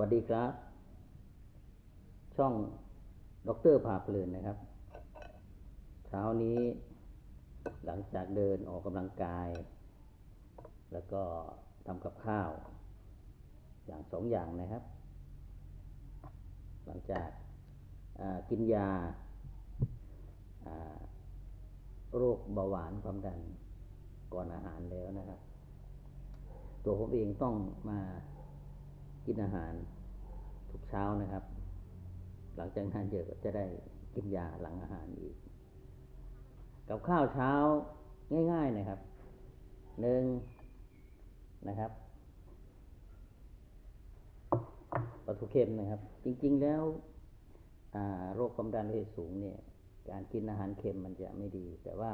วัสดีครับ ช่องดรพาเพลินนะครับ เช้านี้หลังจากเดินออกกำลังกาย แล้วก็ทำกับข้าว อย่างสองอย่างนะครับ หลังจากกินยาโรคเบาหวานความดันก่อนอาหารแล้วนะครับ ตัวผมเองต้องมากินอาหาร ทุกเช้านะครับ หลังจากนั้นเดี๋ยวก็จะได้กินยาหลังอาหารอีก กับข้าวเช้าง่าย ๆนะครับหนึ่งนะครับปลาทูเค็มนะครับ จริง ๆ แล้วโรคความดันโลหิตสูงเนี่ย การกินอาหารเค็มมันจะไม่ดี แต่ว่า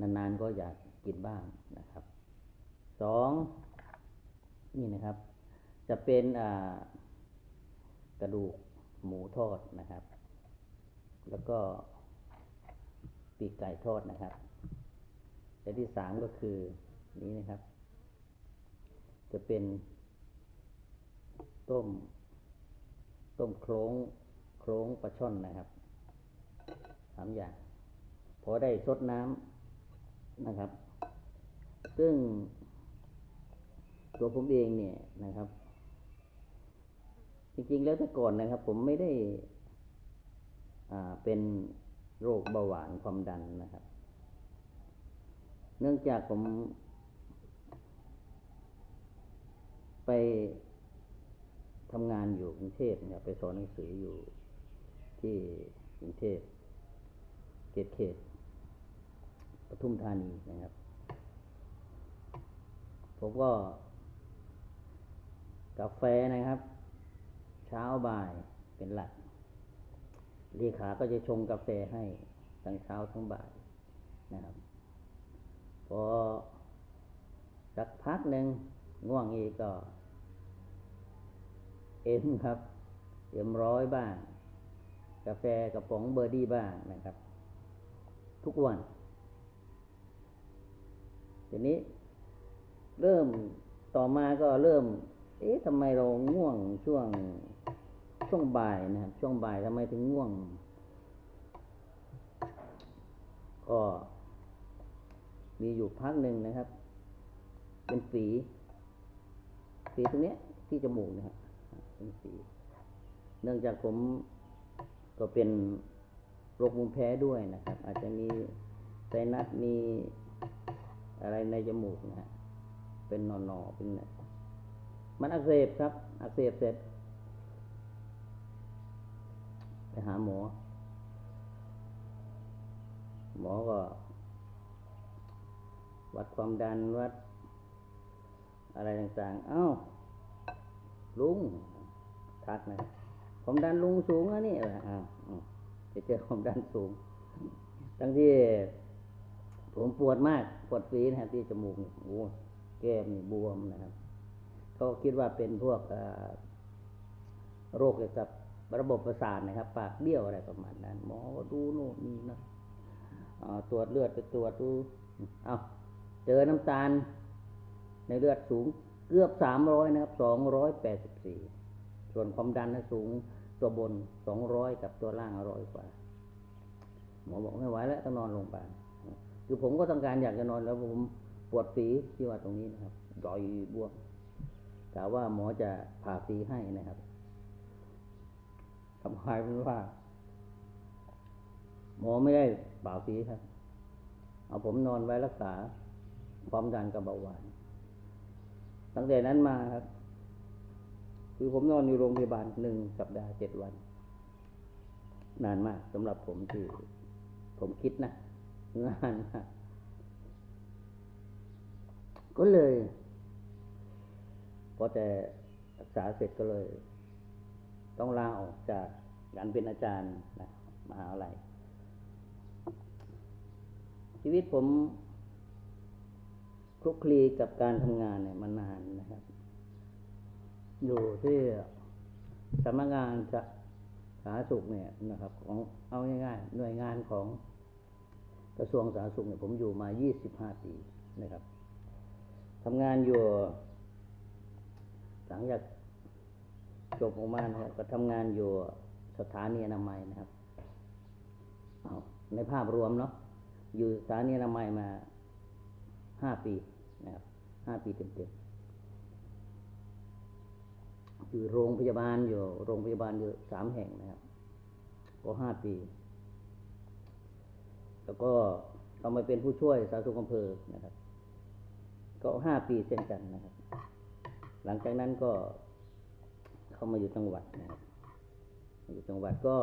นาน ๆ ก็อยากกินบ้างนะครับสองนี่นะครับ จะเป็นอ่า กระดูกหมูทอดนะครับ แล้วก็ปีกไก่ทอดนะครับและที่สามก็คือนี้นะครับ จะเป็นต้ม ต้มโครงโครงปลาช่อนนะครับสามอย่าง พอได้ซดน้ำนะครับ ซึ่งตัวผมเองเนี่ยนะครับ จริงๆ แล้วแต่ก่อนนะครับ ผมไม่ได้ อ่าเป็นโรคเบาหวานความดันนะครับ เนื่องจากผม ไปทำงานอยู่กรุงเทพเนี่ยไปสอนหนังสืออยู่ที่กรุงเทพเขตเขตปทุมธานีนะครับ ผมก็ กาแฟนะครับ เช้าบ่ายเป็นหลักเลขาก็จะชงกาแฟให้ทั้งเช้าทั้งบ่ายนะครับ พอสักพักหนึ่งง่วงอีกก็ เอ็มครับเอ็มร้อยบ้าง กาแฟกระป๋องเบอร์ดี้บ้างนะครับ ทุกวัน ทีนี้เริ่มต่อมาก็เริ่ม เอ๊ะทำไมเราง่วงช่วง ช่วงบ่ายนะครับ ช่วงบ่ายทำไมถึงง่วง ก็มีอยู่พักหนึ่งนะครับ เป็นฝีฝีตรงนี้ที่จมูกนะครับเป็นฝีเนื่องจากผมก็เป็นโรคภูมิแพ้ด้วยนะครับ อาจจะมีไซนัสมีอะไรในจมูกนะฮะเป็นหนอๆเป็นมันอักเสบครับ อักเสบเสร็จ ไปหาหมอ หมอก็ วัดความดันวัด อะไรต่างๆ เอ้า ลุง ทักนะความดันลุงสูงนะนี่อออ้าไปเจอความดันสูง ทั้งที่ผมปวดมาก ปวดฝีนะครับที่จมูกโอ้แก้มบวมนะครับ เขาคิดว่าเป็นพวกโรคเกี่ยวกับ ระบบประสาทนะครับ ปากเบี้ยวอะไรประมาณนั้น หมอก็ดูโน่นนี่นะอ่าตรวจเลือดไปตรวจดูเอาเจอน้ำตาล ในเลือดสูงเกือบสามร้อยนะครับสองร้อยแปดสิบสี่ส่วนความดันนะสูงตัวบนสองร้อยกับตัวล่างร้อยกว่า หมอบอกไม่ไหวแล้วต้องนอนโรงพยาบาลคือผมก็ต้องการอยากจะนอนแล้วผมปวดฝีที่ว่าตรงนี้นะครับดอยบวมกล่าวว่าหมอจะผ่าฝีให้นะครับ ทำให้เป็นว่า หมอไม่ได้ผ่าฝีครับ เอาผมนอนไว้รักษา ความดันกับเบาหวาน ตั้งแต่นั้นมาครับ คือผมนอนอยู่โรงพยาบาลหนึ่งสัปดาห์เจ็ดวัน นานมากสำหรับผมที่ ผมคิดนะนานมากก็เลยพอแต่รักษาเสร็จก็เลย ต้องลาออกจาก การเป็นอาจารย์นะมหาวิทยาลัยชีวิตผมคลุกคลีกับการทำงานเนี่ยมานานนะครับ อยู่ที่สำนักงานสาธารณสุขเนี่ยนะครับ ของเอาง่ายๆหน่วยงานของกระทรวงสาธารณสุขเนี่ยผมอยู่มา 25 ปีนะครับทำงานอยู่หลังจากจบออกมานะครับก็ทำงานอยู่ สถานีอนามัยนะครับในภาพรวมเนาะอยู่สถานีอนามัยมาห้าปีนะครับห้าปีเต็มๆอยู่โรงพยาบาลอยู่ โรงพยาบาลอยู่สามแห่งนะครับ ก็ห้าปี แล้วก็เรามาเป็นผู้ช่วยสาธารณสุขอำเภอนะครับ ก็ห้าปีเช่นกันนะครับ หลังจากนั้นก็เข้ามาอยู่จังหวัดนะครับ อยู่จังหวัดก็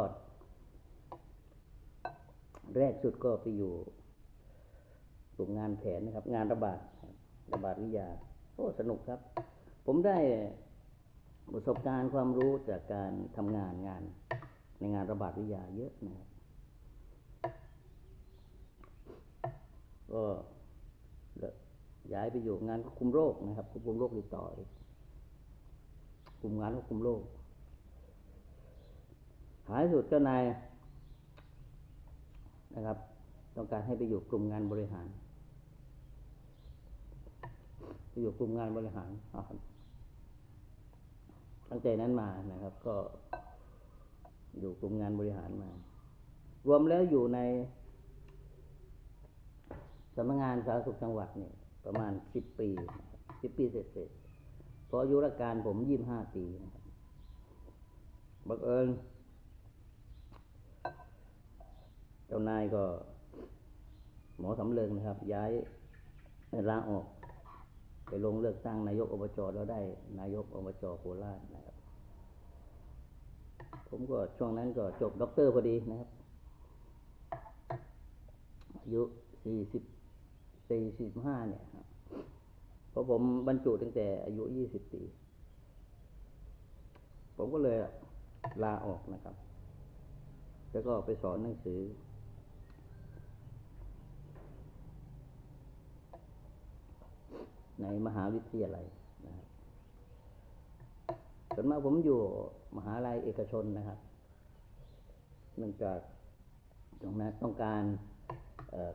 แรกสุดก็ไปอยู่กลุ่มงานแผนนะครับ งานระบาดระบาดวิทยาโอ้สนุกครับ ผมได้ประสบการณ์ความรู้จากการทำงานงาน ในงานระบาดวิทยาเยอะนะครับก็ย้ายไปอยู่งานควบคุมโรคนะครับควบคุมโรคติดต่ออีกกลุ่มงานควบคุมโรค หายสุดเจ้านายนะครับ ต้องการให้ไปอยู่กลุ่มงานบริหารไปอยู่กลุ่มงานบริหารตั้งแต่นั้นมานะครับ ก็อยู่กลุ่มงานบริหารมา รวมแล้วอยู่ในสำนักงานสาธารณสุขจังหวัดเนี่ยประมาณสิบปีสิบปีเสร็จๆเพราะอายุราชการผมยี่ห้าปีนะครับบังเอิญ เจ้านายก็ หมอสำเริงนะครับ ย้ายลาออก ไปลงเลือกตั้งนายกอบจแล้วได้นายกอบจโคราชนะครับ ผมก็ช่วงนั้นก็จบด็อกเตอร์พอดีนะครับอายุสี่สิบสี่สิบห้าเนี่ยครับเพราะผมบรรจุตั้งแต่อายุยี่สิบปี ผมก็เลยลาออกนะครับ แล้วก็ไปสอนหนังสือ ในมหาวิทยาลัยนะครับส่วนมากผมอยู่มหาลัยเอกชนนะครับเนื่องจากตรงนั้นต้องการ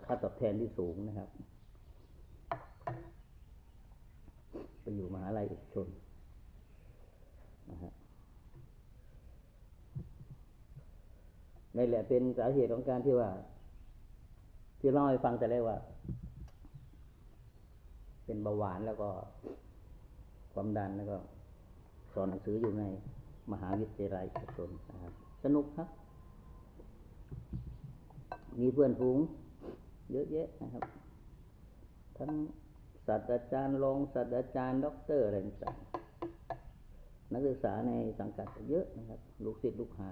ค่าตอบแทนที่สูงนะครับ ไปอยู่มหาลัยเอกชนนะฮะนี่แหละเป็นสาเหตุของการที่ว่า ที่เล่าให้ฟังแต่แรกว่า เป็นเบาหวานแล้วก็ความดันแล้วก็สอนหนังสืออยู่ในมหาวิทยาลัยเอกชนนะครับ สนุกครับ มีเพื่อนฝูง เยอะแยะนะครับ ทั้งศาสตราจารย์รองศาสตราจารย์ด็อกเตอร์อะไรต่างนักศึกษาในสังกัดเยอะนะครับ ลูกศิษย์ลูกหา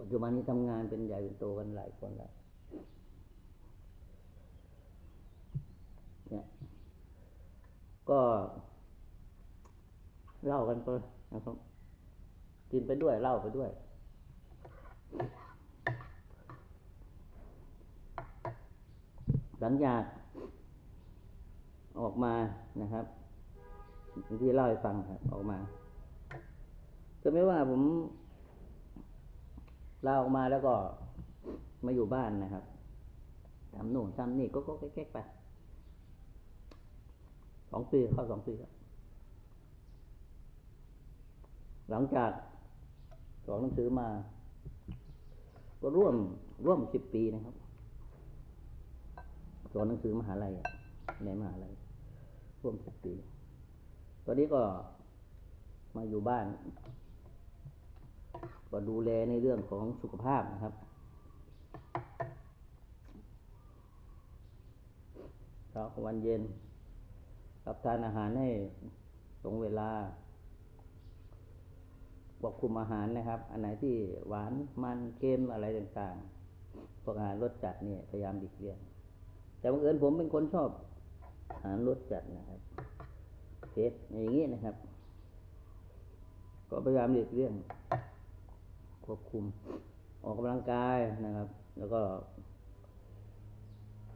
ปัจจุบันนี้ทำงานเป็นใหญ่เป็นโตกันหลายคนแล้วเนี่ย ก็เล่ากันไปนะครับ กินไปด้วยเล่าไปด้วย หลังจากออกมานะครับที่เล่าให้ฟังครับออกมาจะไม่ว่าผมลาออกมาแล้วก็มาอยู่บ้านนะครับทำโน่นทำนี่ก็ก็แก๊กๆไป สองปีเข้าสองปีแล้วหลังจากสอนหนังสือมา ก็ร่วมร่วมสิบปีนะครับสอนหนังสือมหาลัยในมหาลัยร่วมสิบปี ตอนนี้ก็มาอยู่บ้าน ก็ดูแลในเรื่องของสุขภาพนะครับเช้ากลางวันเย็น รับทานอาหารให้ตรงเวลาควบคุมอาหารนะครับ อันไหนที่หวานมันเค็มอะไรต่างๆพวกอาหารรสจัดเนี่ยพยายามหลีกเลี่ยงแต่บังเอิญผมเป็นคนชอบอาหารรสจัดนะครับเผ็ดอย่างนี้นะครับ ก็พยายามหลีกเลี่ยงควบคุม ออกกำลังกายนะครับ แล้วก็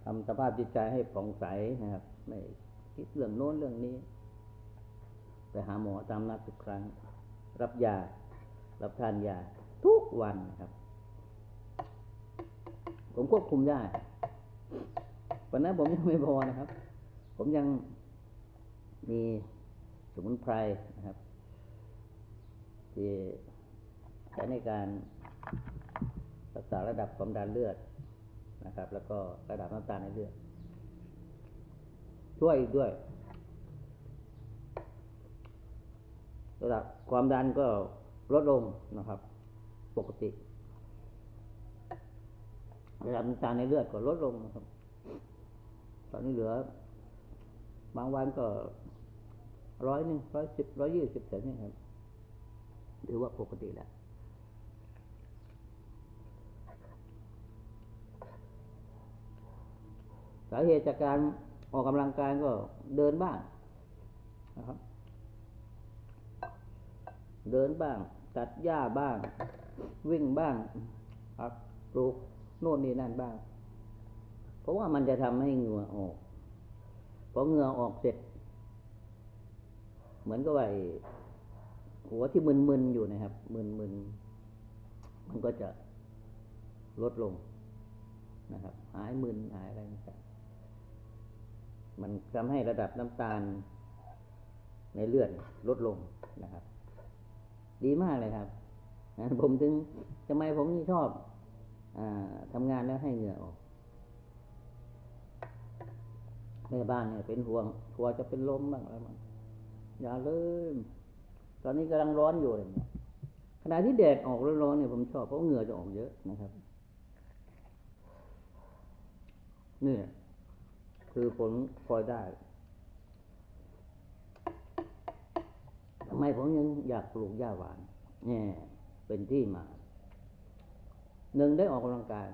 ทำสภาพจิตใจให้ผ่องใสนะครับ ไม่ คิดเรื่องโน้นเรื่องนี้ ไปหาหมอตามนัดทุกครั้ง รับยา รับทานยา ทุกวันนะครับ ผมควบคุมได้วันนั้นผมยังไม่พอนะครับ ผมยังมีสมุนไพรนะครับ ที่ใช้ในการรักษาระดับความดันเลือดนะครับ แล้วก็ระดับน้ำตาลในเลือด ช่วยด้วยระดับความดันก็ลดลงนะครับ ปกติระดับน้ำตาลในเลือดก็ลดลงนะครับ ตอนนี้เหลือ บางวันก็ร้อยหนึ่งร้อยสิบร้อยยี่สิบแสนนี่ครับถือว่าปกติแล้วสาเหตุจากการ ออกกำลังกายก็เดินบ้างนะครับ เดินบ้าง ตัดหญ้าบ้าง วิ่งบ้างครับปลูกโน่นนี่นั่นบ้าง เพราะว่ามันจะทำให้เหงื่อออกพอเหงื่อออกเสร็จ เหมือนกับว่าหัวที่มึนๆอยู่นะครับ มึนๆมันก็จะลดลงนะครับ หายมึนหายอะไรต่าง มันทำให้ระดับน้ำตาลในเลือดลดลงนะครับ ดีมากเลยครับผมถึงทำไมผมนี่ชอบอทำงานแล้วให้เหงื่อออกแม่บ้านเนี่ยเป็นห่วงกลัวจะเป็นลมบ้างอะไรบ้างอย่าเลยตอนนี้กำลังร้อนอยู่อะไรเนี่ยขณะที่แดดออกร้อนๆเนี่ยผมชอบเพราะเหงื่อจะออกเยอะนะครับ เนี่ย คือผลพลอยได้ทำไมผมยังอยากปลูกหญ้าหวาน เนี่ย เป็นที่มาหนึ่งได้ออกกำลังกาย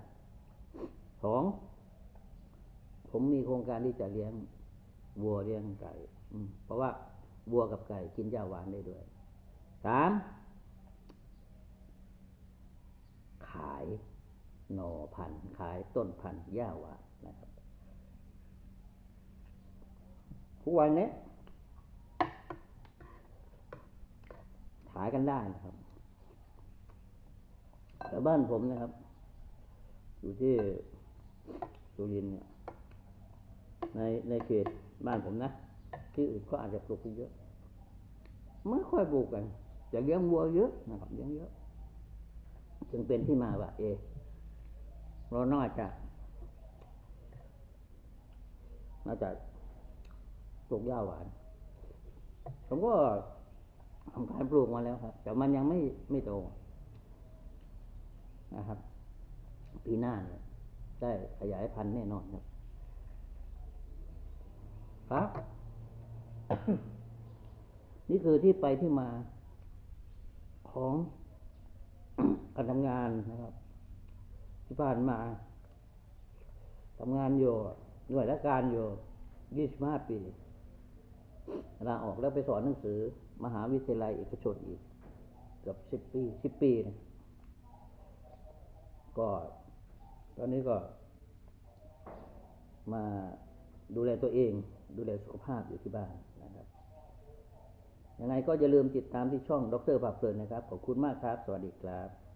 สองผมมีโครงการที่จะเลี้ยงวัวเลี้ยงไก่เพราะว่าวัวกับไก่กินหญ้าหวานได้ด้วยสามขายหน่อพันธุ์ขายต้นพันธุ์หญ้าหวานนะครับ ทุกวันนี้ขายกันได้นะครับแต่บ้านผมนะครับ อยู่ที่สุรินทร์เนี่ยในในเขตบ้านผมนะ ที่อื่นก็อาจจะปลูกกันเยอะไม่ค่อยปลูกกันจะเลี้ยงวัวเยอะนะครับเลี้ยงเยอะ จึงเป็นที่มาว่าเออเราน่าจะน่าจะ ปลูกหญ้าหวาน ผมก็ทำการปลูกมาแล้วครับ แต่มันยังไม่ไม่โตนะครับ ปีหน้าเนี่ยได้ขยายพันธุ์แน่นอนครับ ครับ นี่คือที่ไปที่มาของการทำงานนะครับ ที่ผ่านมาทำงานอยู่หน่วยราชการอยู่ยี่สิบห้าปี ลาออกแล้วไปสอนหนังสือ มหาวิทยาลัยเอกชนอีกเกือบสิบปีสิบปีนะก็ ตอนนี้ก็ มาดูแลตัวเอง ดูแลสุขภาพอยู่ที่บ้านนะครับยังไงก็อย่าลืมติดตามที่ช่องดรภาพเพลินนะครับ ขอบคุณมากครับ สวัสดีครับ